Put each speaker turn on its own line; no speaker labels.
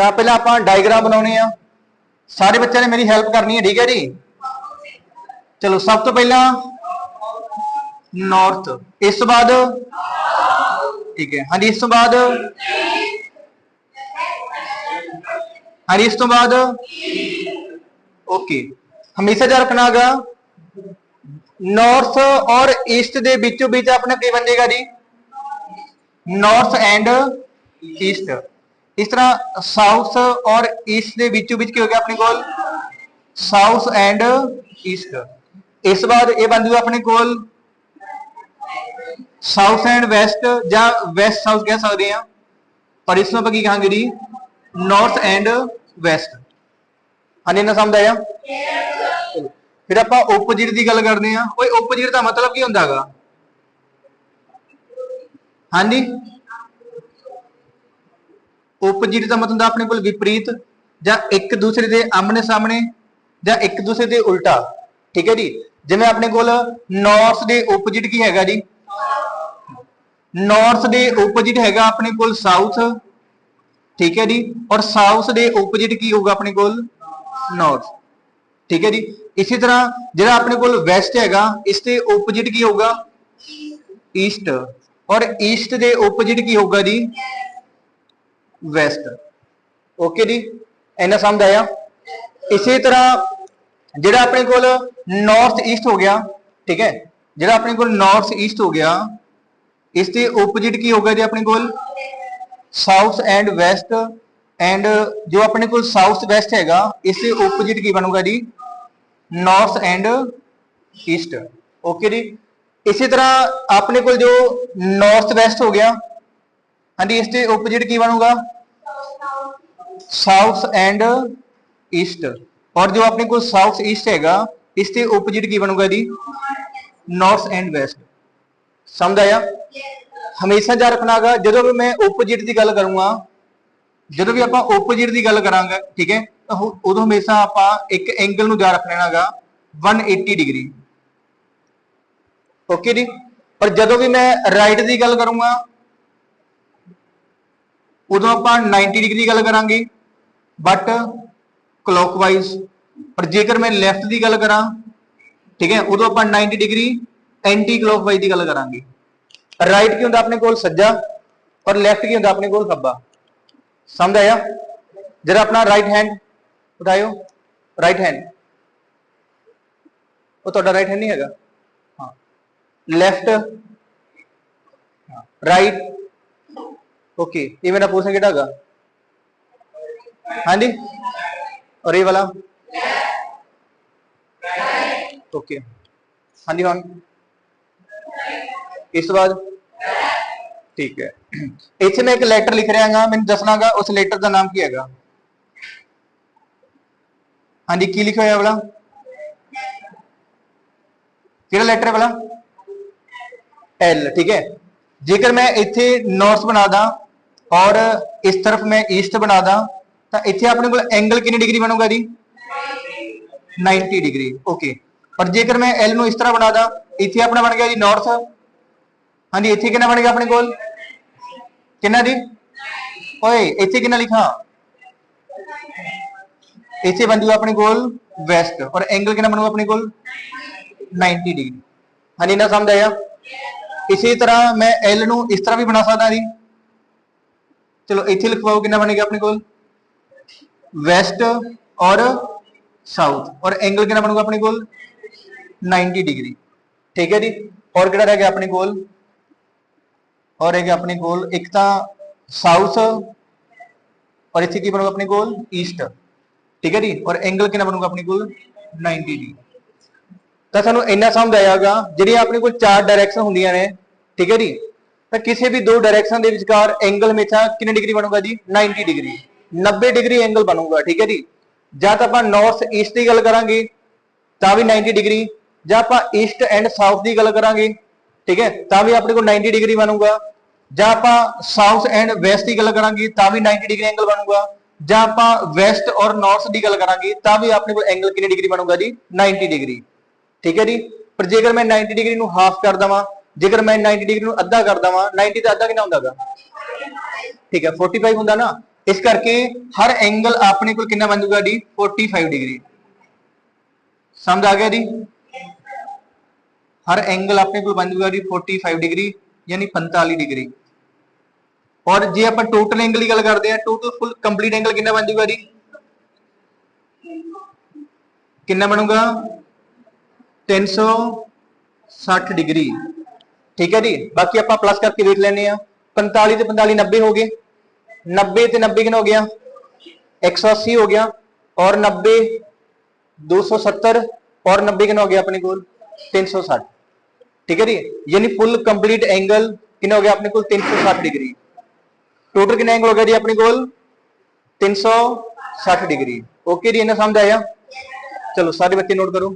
ਤਾਂ ਪਹਿਲਾਂ ਆਪਾਂ ਡਾਇਗ੍ਰਾਮ ਬਣਾਉਣੇ ਆ। ਸਾਰੇ ਬੱਚਿਆਂ ਨੇ ਮੇਰੀ ਹੈਲਪ ਕਰਨੀ ਹੈ, ਠੀਕ ਹੈ ਜੀ? ਚਲੋ, ਸਭ ਤੋਂ ਪਹਿਲਾਂ ਨਾਰਥ ਇਸ ਤੋਂ ਬਾਅਦ ਠੀਕ ਹੈ, ਹਾਂਜੀ, ਇਸ ਤੋਂ ਬਾਅਦ ਹਾਂਜੀ, ਇਸ ਤੋਂ ਬਾਅਦ ਓਕੇ ਹਮੇਸ਼ਾ ਯਾਦ ਰੱਖਣਾਗਾ ਨਾਰਥ ਔਰ ਈਸਟ ਦੇ ਵਿੱਚੋਂ ਵਿੱਚ ਆਪਣਾ ਕੀ ਬਣ ਜਾਏਗਾ ਜੀ? ਨਾਰਥ ਐਂਡ ਈਸਟ ਇਸ ਤਰ੍ਹਾਂ ਸਾਊਥ ਔਰ ਈਸਟ ਦੇ ਵਿੱਚੋਂ ਵਿੱਚ ਕੀ ਹੋ ਗਿਆ ਆਪਣੇ ਕੋਲ? ਸਾਊਥ ਐਂਡ ਈਸਟ ਇਸ ਤੋਂ ਇਹ ਬਣ ਜੂਗਾ ਆਪਣੇ ਕੋਲ ਸਾਊਥ ਐਂਡ ਵੈਸਟ ਜਾਂ ਵੈਸਟ ਸਾਊਥ ਕਹਿ ਸਕਦੇ ਆ ਪਰ ਇਸ ਨੂੰ ਆਪਾਂ ਕੀ ਕਹਾਂਗੇ ਜੀ? ਨਾਰਥ ਐਂਡ ਵੈਸਟ ਹਾਂਜੀ ਨਾ ਸਮਝ ਆਇਆ? ਫਿਰ ਆਪਾਂ ਓਪੋਜਿਟ ਦੀ ਗੱਲ ਕਰਦੇ ਆ ਓਏ ਓਪੋਜਿਟ ਦਾ ਮਤਲਬ ਕੀ ਹੁੰਦਾ ਹੈਗਾ? ਹਾਂਜੀ ਓਪੋਜਿਟ ਦਾ ਮਤਲਬ ਆਪਣੇ ਕੋਲ ਵਿਪਰੀਤ ਜਾਂ ਇੱਕ ਦੂਸਰੇ ਦੇ ਆਮਣੇ ਸਾਹਮਣੇ ਜਾਂ ਇੱਕ ਦੂਸਰੇ ਦੇ ਉਲਟਾ, ਠੀਕ ਹੈ ਜੀ? ਜਿਵੇਂ ਆਪਣੇ ਕੋਲ ਨਾਰਥ ਦੇ ਓਪੋਜਿਟ ਕੀ ਹੈਗਾ ਜੀ? ਨਾਰਥ ਦੇ ਓਪੋਜਿਟ ਹੈਗਾ ਆਪਣੇ ਕੋਲ ਸਾਊਥ ਠੀਕ ਹੈ ਜੀ? ਔਰ ਸਾਊਥ ਦੇ ਓਪੋਜਿਟ ਕੀ ਹੋਊਗਾ ਆਪਣੇ ਕੋਲ? ਨਾਰਥ ਠੀਕ ਹੈ ਜੀ? ਇਸੇ ਤਰ੍ਹਾਂ ਜਿਹੜਾ ਆਪਣੇ ਕੋਲ ਵੈਸਟ ਹੈਗਾ, ਇਸ ਦੇ ਓਪੋਜਿਟ ਕੀ ਹੋਊਗਾ? ਈਸਟ ਔਰ ਈਸਟ ਦੇ ਓਪੋਜਿਟ ਕੀ ਹੋਊਗਾ ਜੀ? ਵੈਸਟ ਓਕੇ ਜੀ? ਇਹਨਾਂ ਸਮਝ ਆਇਆ? ਇਸੇ ਤਰ੍ਹਾਂ ਜਿਹੜਾ ਆਪਣੇ ਕੋਲ ਨਾਰਥ ਈਸਟ ਹੋ ਗਿਆ, ਠੀਕ ਹੈ? ਜਿਹੜਾ ਆਪਣੇ ਕੋਲ ਨਾਰਥ ਈਸਟ ਹੋ ਗਿਆ, ਇਸ ਦੇ ਓਪੋਜਿਟ ਕੀ ਹੋਗਾ ਜੀ ਆਪਣੇ ਕੋਲ? ਸਾਊਥ ਐਂਡ ਵੈਸਟ ਐਂਡ ਜੋ ਆਪਣੇ ਕੋਲ ਸਾਊਥ ਵੈਸਟ ਹੈਗਾ, ਇਸ ਦੇ ਓਪੋਜਿਟ ਕੀ ਬਣੂਗਾ ਜੀ? ਨਾਰਥ ਐਂਡ ਈਸਟ ਓਕੇ ਜੀ? ਇਸੇ ਤਰ੍ਹਾਂ ਆਪਣੇ ਕੋਲ ਜੋ ਨਾਰਥ ਵੈਸਟ ਹੋ ਗਿਆ ਹਾਂਜੀ, ਇਸ ਦੇ ਓਪੋਜਿਟ ਕੀ ਬਣੂਗਾ? ਸਾਊਥ ਐਂਡ ਈਸਟ ਔਰ ਜੋ ਆਪਣੇ ਕੋਲ ਸਾਊਥ ਈਸਟ ਹੈਗਾ, ਇਸ ਦੇ ਓਪੋਜਿਟ ਕੀ ਬਣੂਗਾ ਜੀ? ਨਾਰਥ ਐਂਡ ਵੈਸਟ ਸਮਝ ਆਇਆ? ਹਮੇਸ਼ਾ ਯਾਦ ਰੱਖਣਾਗਾ, ਜਦੋਂ ਵੀ ਮੈਂ ਓਪੋਜਿਟ ਦੀ ਗੱਲ ਕਰੂੰਗਾ, ਜਦੋਂ ਵੀ ਆਪਾਂ ਓਪੋਜਿਟ ਦੀ ਗੱਲ ਕਰਾਂਗੇ, ਠੀਕ ਹੈ, ਤਾਂ ਉਦੋਂ ਹਮੇਸ਼ਾ ਆਪਾਂ ਇੱਕ ਐਂਗਲ ਨੂੰ ਯਾਦ ਰੱਖ ਲੈਣਾਗਾ 180 ਡਿਗਰੀ ਓਕੇ ਜੀ? ਪਰ ਜਦੋਂ ਵੀ ਮੈਂ ਰਾਈਟ ਦੀ ਗੱਲ ਕਰੂੰਗਾ ਉਦੋਂ ਆਪਾਂ 90 ਡਿਗਰੀ ਦੀ ਗੱਲ ਕਰਾਂਗੇ ਬਟ ਕਲੋਕਵਾਈਜ਼ ਪਰ ਜੇਕਰ ਮੈਂ ਲੈਫਟ ਦੀ ਗੱਲ ਕਰਾਂ ਠੀਕ ਹੈ ਉਦੋਂ ਆਪਾਂ 90 ਡਿਗਰੀ ਐਂਟੀ ਕਲੋਕਵਾਈਜ਼ ਦੀ ਗੱਲ ਕਰਾਂਗੇ ਰਾਈਟ ਕੀ ਹੁੰਦਾ ਆਪਣੇ ਕੋਲ ਸੱਜਾ ਔਰ ਲੈਫਟ ਕੀ ਹੁੰਦਾ ਆਪਣੇ ਕੋਲ ਖੱਬਾ ਸਮਝ ਆਇਆ ਜਿਹੜਾ ਆਪਣਾ ਰਾਈਟ ਹੈਂਡ ਉਠਾਇਓ ਰਾਈਟ ਹੈਂਡ ਉਹ ਤੁਹਾਡਾ ਰਾਈਟ ਹੈਂਡ ਨਹੀਂ ਹੈਗਾ ਹਾਂ ਲੈਫਟ ਰਾਈਟ ਓਕੇ ਇਹ ਮੇਰਾ ਪੋਰਸ਼ਨ ਕਿਹੜਾ ਹੈਗਾ? ਹਾਂਜੀ? ਔਰ ਇਹ ਵਾਲਾ? ਓਕੇ ਹਾਂਜੀ ਹੁਣ? ਇਸ ਤੋਂ ਬਾਅਦ? ਠੀਕ ਹੈ। ਇੱਥੇ ਮੈਂ ਇੱਕ ਲੈਟਰ ਲਿਖ ਰਿਹਾ ਹਾਂ ਮੈਨੂੰ ਦੱਸਣਾਗਾ ਉਸ ਲੈਟਰ ਦਾ ਨਾਮ ਕੀ ਹੈਗਾ? ਹਾਂਜੀ, ਕੀ ਲਿਖਿਆ ਹੋਇਆ ਵਾਲਾ? ਕਿਹੜਾ ਲੈਟਰ ਹੈ ਵਾਲਾ? ਐਲ ਠੀਕ ਹੈ। ਜੇਕਰ ਮੈਂ ਇੱਥੇ ਨੋਟਸ ਬਣਾ ਦਾਂ ਔਰ ਇਸ ਤਰਫ ਮੈਂ ਈਸਟ ਬਣਾ ਦਾਂ, ਤਾਂ ਇੱਥੇ ਆਪਣੇ ਕੋਲ ਐਂਗਲ ਕਿੰਨੀ ਡਿਗਰੀ ਬਣੂਗਾ ਜੀ? 90 ਡਿਗਰੀ ਓਕੇ ਪਰ ਜੇਕਰ ਮੈਂ ਐਲ ਨੂੰ ਇਸ ਤਰ੍ਹਾਂ ਬਣਾ ਦਾਂ, ਇੱਥੇ ਆਪਣਾ ਬਣ ਗਿਆ ਜੀ ਨਾਰਥ ਹਾਂਜੀ, ਇੱਥੇ ਕਿੰਨਾ ਬਣ ਗਿਆ ਆਪਣੇ ਕੋਲ? ਕਿੰਨਾ ਜੀ? ਓਏ, ਇੱਥੇ ਕਿੰਨਾ ਲਿਖਾਂ? ਇੱਥੇ ਬਣ ਜੂਗਾ ਆਪਣੇ ਕੋਲ ਵੈਸਟ ਔਰ ਐਂਗਲ ਕਿੰਨਾ ਬਣੂਗਾ ਆਪਣੇ ਕੋਲ? 90 ਡਿਗਰੀ ਹਾਂਜੀ ਨਾ ਸਮਝ ਆਇਆ? ਇਸੇ ਤਰ੍ਹਾਂ ਮੈਂ ਐਲ ਨੂੰ ਇਸ ਤਰ੍ਹਾਂ ਵੀ ਬਣਾ ਸਕਦਾ ਜੀ। ਚਲੋ ਇੱਥੇ ਲਿਖਵਾਓ ਕਿੰਨਾ ਬਣੇਗਾ ਆਪਣੇ ਕੋਲ ਵੈਸਟ ਔਰ ਸਾਊਥ ਔਰ ਐਂਗਲ ਕਿੰਨਾ ਬਣੂਗਾ ਆਪਣੇ ਕੋਲ 90 ਡਿਗਰੀ ਠੀਕ ਹੈ ਜੀ ਔਰ ਕਿਹੜਾ ਰਹਿ ਗਿਆ ਆਪਣੇ ਕੋਲ ਔਰ ਹੈਗਾ ਆਪਣੇ ਕੋਲ ਇੱਕ ਤਾਂ ਸਾਊਥ ਔਰ ਇੱਥੇ ਕੀ ਬਣੂਗਾ ਆਪਣੇ ਕੋਲ ਈਸਟ ਠੀਕ ਹੈ ਜੀ ਔਰ ਐਂਗਲ ਕਿੰਨਾ ਬਣੂਗਾ ਆਪਣੇ ਕੋਲ 90 ਡਿਗਰੀ ਤਾਂ ਸਾਨੂੰ ਇੰਨਾ ਸਮਝ ਆਇਆਗਾ ਜਿਹੜੀਆਂ ਆਪਣੇ ਕੋਲ ਚਾਰ ਡਾਇਰੈਕਸ਼ਨ ਹੁੰਦੀਆਂ ਨੇ ਠੀਕ ਹੈ ਜੀ ਤਾਂ ਕਿਸੇ ਵੀ ਦੋ ਡਾਇਰੈਕਸ਼ਨ ਦੇ ਵਿਚਕਾਰ ਐਂਗਲ ਹਮੇਸ਼ਾ ਕਿੰਨੇ ਡਿਗਰੀ ਬਣੂਗਾ ਜੀ? 90 ਡਿਗਰੀ 90 ਡਿਗਰੀ ਐਂਗਲ ਬਣੂਗਾ, ਠੀਕ ਹੈ ਜੀ? ਜਾਂ ਤਾਂ ਆਪਾਂ ਨਾਰਥ ਈਸਟ ਦੀ ਗੱਲ ਕਰਾਂਗੇ, ਤਾਂ ਵੀ 90 ਡਿਗਰੀ ਜਾਂ ਆਪਾਂ ਈਸਟ ਐਂਡ ਸਾਊਥ ਦੀ ਗੱਲ ਕਰਾਂਗੇ, ਠੀਕ ਹੈ? ਤਾਂ ਵੀ ਆਪਣੇ ਕੋਲ 90 ਡਿਗਰੀ ਬਣੂਗਾ। ਜਾਂ ਆਪਾਂ ਸਾਊਥ ਐਂਡ ਵੈਸਟ ਦੀ ਗੱਲ ਕਰਾਂਗੇ, ਤਾਂ ਵੀ 90 ਡਿਗਰੀ ਐਂਗਲ ਬਣੂਗਾ। ਜਾਂ ਆਪਾਂ ਵੈਸਟ ਔਰ ਨਾਰਥ ਦੀ ਗੱਲ ਕਰਾਂਗੇ, ਤਾਂ ਵੀ ਆਪਣੇ ਕੋਲ ਐਂਗਲ ਕਿੰਨੀ ਡਿਗਰੀ ਬਣੂਗਾ ਜੀ? 90 ਡਿਗਰੀ ਠੀਕ ਹੈ ਜੀ? ਪਰ ਜੇਕਰ ਮੈਂ 90 ਡਿਗਰੀ ਨੂੰ ਹਾਫ ਕਰ ਦਵਾਂ ਜੇਕਰ ਮੈਂ 90 ਡਿਗਰੀ ਨੂੰ ਅੱਧਾ ਕਰ ਦਵਾਂ 90 ਦਾ ਅੱਧਾ ਕਿੰਨਾ ਹੁੰਦਾਗਾ ਠੀਕ ਹੈ 45 ਹੁੰਦਾ ਨਾ। ਇਸ ਕਰਕੇ ਹਰ ਐਂਗਲ ਆਪਣੇ ਕੋਲ ਕਿੰਨਾ ਬਣ ਜਾਊਗਾ ਜੀ 45 ਡਿਗਰੀ ਸਮਝ ਆ ਗਿਆ ਜੀ ਹਰ ਐਂਗਲ ਆਪਣੇ ਕੋਲ ਬਣ ਜਾਊਗਾ ਜੀ 45 ਡਿਗਰੀ ਯਾਨੀ 45 ਡਿਗਰੀ ਔਰ ਜੇ ਆਪਾਂ ਟੋਟਲ ਐਂਗਲ ਦੀ ਗੱਲ ਕਰਦੇ ਆ ਟੋਟਲ ਫੁੱਲ ਕੰਪਲੀਟ ਐਂਗਲ ਕਿੰਨਾ ਬਣ ਜਾਊਗਾ ਜੀ ਕਿੰਨਾ ਬਣੂਗਾ? 360 ਡਿਗਰੀ ਠੀਕ ਹੈ ਜੀ ਬਾਕੀ ਆਪਾਂ ਪਲੱਸ ਕਰਕੇ ਦੇਖ ਲੈਨੇ ਆ 45 ਤੇ 45 90 ਹੋ ਗਏ 90 ਤੇ 90 ਕਿੰਨਾ ਹੋ ਗਿਆ 180 ਹੋ ਗਿਆ ਔਰ 90 270 ਔਰ 90 ਕਿੰਨਾ ਹੋ ਗਿਆ ਆਪਣੇ ਕੋਲ 360 ਠੀਕ ਹੈ ਜੀ ਯਾਨੀ ਫੁੱਲ ਕੰਪਲੀਟ ਐਂਗਲ ਕਿੰਨਾ ਹੋ ਗਿਆ ਆਪਣੇ ਕੋਲ 360 ਡਿਗਰੀ ਟੋਟਲ ਕਿੰਨਾ ਐਂਗਲ ਹੋ ਗਿਆ ਜੀ ਆਪਣੇ ਕੋਲ 360 ਡਿਗਰੀ ਓਕੇ ਜੀ ਇਹਨਾਂ ਸਮਝ ਆਇਆ ਚਲੋ ਸਾਰੇ ਬੱਚੇ ਨੋਟ ਕਰੋ